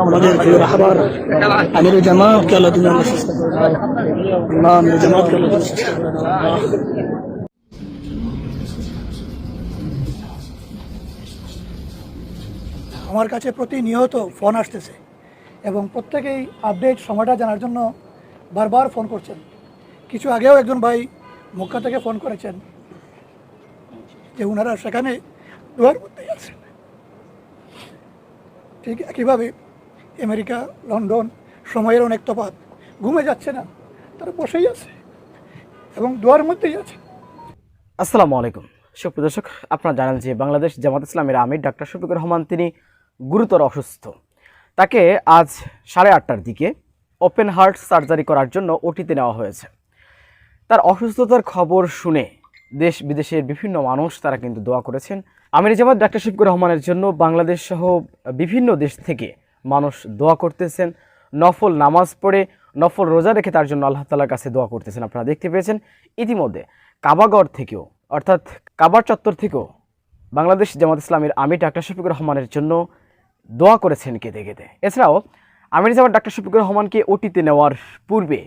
আমাদের প্রিয় রাহবার আল্লাহ তুমি আমার কাছে প্রতিনিয়ত ফোন আসতেছে এবং প্রত্যেকেই আপডেট সময়টা জানার জন্য বারবার ফোন করছেন। কিছু আগেও একজন ভাই মক্কা থেকে ফোন করেছেন যে ওনারা সেখানে দোয়ার মধ্যেই আছেন। ঠিক একইভাবে আমেরিকা, লন্ডন, সময়ের অনেক তফাৎ। ঘুমে যাচ্ছে না, তারা বসেই আছে এবং দোয়ার মধ্যেই আছে। আসসালামু আলাইকুম। সুপ্রিয় দর্শক, আপনারা জানেন যে বাংলাদেশ জামাত ইসলামের আমির ডাক্তার শফিকুর রহমান, তিনি গুরুতর অসুস্থ। তাকে আজ সাড়ে আটটার দিকে ওপেন হার্ট সার্জারি করার জন্য ওটিতে নেওয়া হয়েছে। তার অসুস্থতার খবর শুনে দেশ বিদেশের বিভিন্ন মানুষ তারা কিন্তু দোয়া করেছেন। আমির জামাত ডাক্তার শফিকুর রহমানের জন্য বাংলাদেশ সহ বিভিন্ন দেশ থেকে মানুষ দোয়া করতেছেন, নফল নামাজ পড়ে, নফল রোজা রেখে তার জন্য আল্লাহ তালার কাছে দোয়া করতেছেন। আপনারা দেখতে পেয়েছেন, ইতিমধ্যে কাবাগড় থেকেও, অর্থাৎ কাবার চত্বর থেকেও বাংলাদেশ জামাত ইসলামের আমির ডাক্তার শফিকুর রহমানের জন্য দোয়া করেছেন কেঁদে কেঁদে। এছাড়াও আমির জামাত ডাক্তার শফিকুর রহমানকে ওটিতে নেওয়ার পূর্বে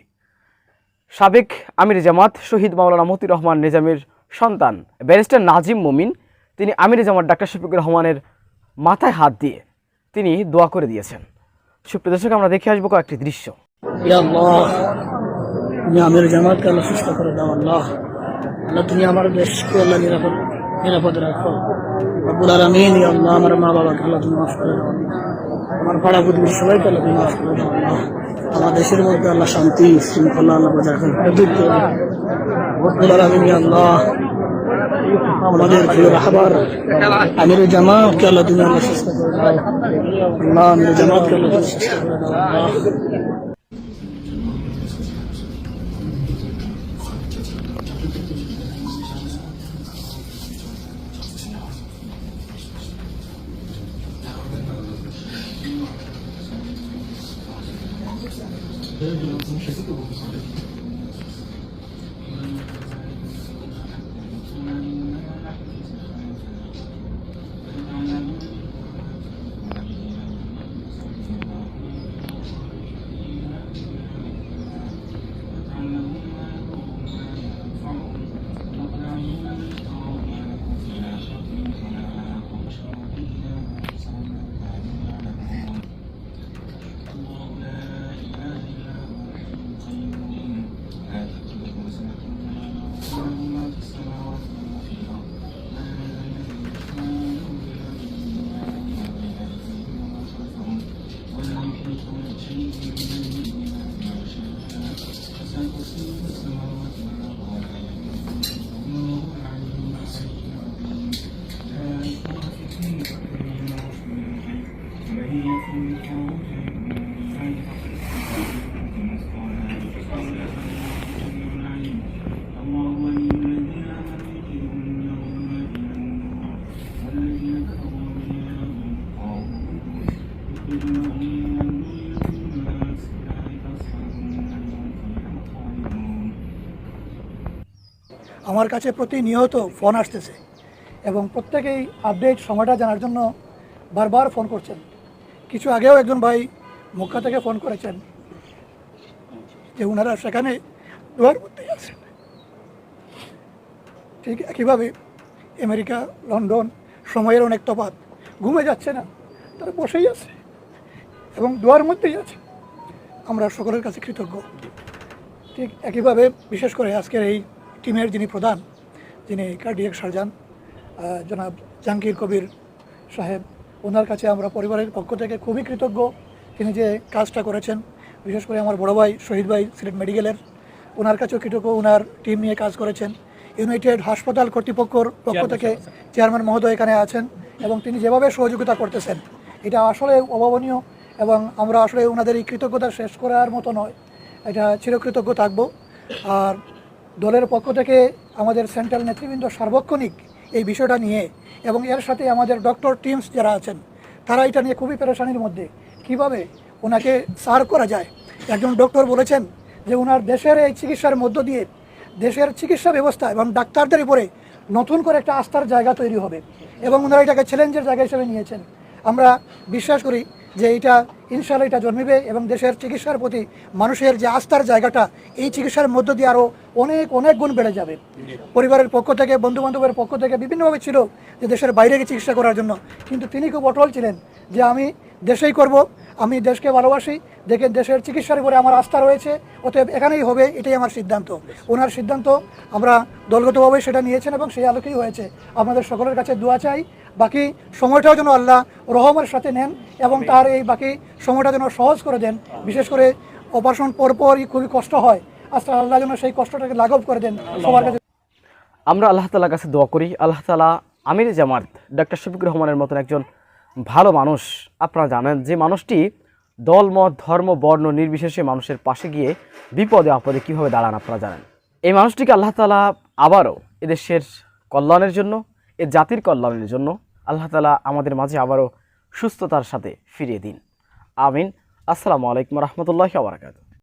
সাবেক আমির জামাত শহীদ মাওলানা মতিউর রহমান নিজামের সন্তান ব্যারিস্টার নাজিম মুমিন, তিনি আমির জামাত ডাক্তার শফিকুর রহমানের মাথায় হাত দিয়ে তিনি দোয়া করে দিয়েছেন। সুপ্রিয় দর্শক, আমরা দেখে আসব কয়েকটি দৃশ্য। আমির জামাতকে আল্লাহ সুস্থ করে দাও, আল্লাহ। আল্লাহ, তুমি আমার দেশকে আল্লাহ নিরাপদ রাখো। রব্বুল আলমিন, ইয়া আল্লাহ, আমার মা বাবাকে আল্লাহ তুমি মাফ করে দাও। আমার পাড়া প্রতিবেশী সবাইকে আল্লাহ তুমি মাফ করে দাও, আল্লাহ। আমার দেশের মধ্যে আল্লাহ শান্তি, শৃঙ্খলা, আল্লাহ বজায় রাখেন রব্বুল আলমিন, ইয়া আল্লাহ। আমাদের প্রিয় রাহবার আমির জামাতকে আল্লাহ তুমি আল্লাহ সুস্থ করে দাও আল্লাহ আমির জামাতকে আমার কাছে প্রতিনিয়ত ফোন আসতেছে এবং প্রত্যেকেই আপডেট সময়টা জানার জন্য বারবার ফোন করছেন। কিছু আগেও একজন ভাই মক্কা থেকে ফোন করেছেন যে ওনারা সেখানে দোয়ার মধ্যেই আছেন। ঠিক একইভাবে আমেরিকা, লন্ডন সময়ের অনেক তফাৎ। ঘুমে যাচ্ছে না, তারা বসেই আছে এবং দোয়ার মধ্যেই আছে। আমরা সকলের কাছে কৃতজ্ঞ। ঠিক একইভাবে বিশেষ করে আজকের এই টিমের যিনি প্রধান, যিনি কার্ডিয়াক সার্জন জনাব জাহাঙ্গীর কবির সাহেব ওনার কাছে আমরা পরিবারের পক্ষ থেকে খুবই কৃতজ্ঞ। তিনি যে কাজটা করেছেন বিশেষ করে আমার বড় ভাই শহীদ ভাই সিলেট মেডিকেলের ওনার কাছেও কৃতজ্ঞ। ওনার টিম নিয়ে কাজ করেছেন। ইউনাইটেড হাসপাতাল কর্তৃপক্ষর পক্ষ থেকে চেয়ারম্যান মহোদয় এখানে আছেন এবং তিনি যেভাবে সহযোগিতা করতেছেন এটা আসলে অভাবনীয় এবং আমরা আসলে ওনাদের এই কৃতজ্ঞতা শেষ করার মতো নয়। এটা চিরকৃতজ্ঞ থাকব। আর দলের পক্ষ থেকে আমাদের সেন্ট্রাল নেতৃবৃন্দ সার্বক্ষণিক এই বিষয়টা নিয়ে এবং এর সাথে আমাদের ডক্টর টিমস যারা আছেন, তারা এটা নিয়ে খুবই পেরেশানির মধ্যে। কীভাবে ওনাকে সার করা যায়? একজন ডক্টর বলেছেন যে ওনার দেশের এই চিকিৎসার মধ্য দিয়ে দেশের চিকিৎসা ব্যবস্থা এবং ডাক্তারদের উপরে নতুন করে একটা আস্থার জায়গা তৈরি হবে এবং ওনারা এটাকে চ্যালেঞ্জের জায়গা হিসেবে নিয়েছেন। আমরা বিশ্বাস করি যে এটা ইনশাল্লাহ এটা জন্মিবে এবং দেশের চিকিৎসার প্রতি মানুষের যে আস্থার জায়গাটা, এই চিকিৎসার মধ্য দিয়ে আরও অনেক অনেক গুণ বেড়ে যাবে। পরিবারের পক্ষ থেকে বন্ধু বান্ধবের পক্ষ থেকে বিভিন্নভাবে ছিল যে দেশের বাইরে গিয়ে চিকিৎসা করার জন্য। কিন্তু তিনি খুব অটল ছিলেন যে আমি দেশেই করব আমি দেশকে ভালোবাসি, দেখে দেশের চিকিৎসার উপরে আমার আস্থা রয়েছে, অতএব এখানেই হবে, এটাই আমার সিদ্ধান্ত। ওনার সিদ্ধান্ত, আমরা দলগতভাবে সেটা নিয়েছেন এবং সেই আলোকেই হয়েছে। আপনাদের সকলের কাছে দোয়া চাই, বাকি সময়টাও যেন আল্লাহ রহমের সাথে নেন এবং তার এই বাকি সময়টা যেন সহজ করে দেন। বিশেষ করে অপারেশন পরপরই খুবই কষ্ট হয় আস্তে আল্লাহ যেন সেই কষ্টটাকে লাঘব করে দেন সবার কাছে। আমরা আল্লাহ তালার কাছে দোয়া করি, আল্লাহ তালা আমির জামাত, ডাক্তার শফিকুর রহমানের মতন একজন ভালো মানুষ। আপনারা জানেন যে মানুষটি দল, মত, ধর্ম, বর্ণ নির্বিশেষে মানুষের পাশে গিয়ে বিপদে, আপদে কীভাবে দাঁড়ান আপনারা জানেন? এই মানুষটিকে আল্লাহ তালা আবারও এদেশের কল্যাণের জন্য, এ জাতির কল্যাণের জন্য আল্লাহ তালা আমাদের মাঝে আবারও সুস্থতার সাথে ফিরিয়ে দিন। আমিন। আসসালামু আলাইকুম রহমতুল্লাহ আবরাকাত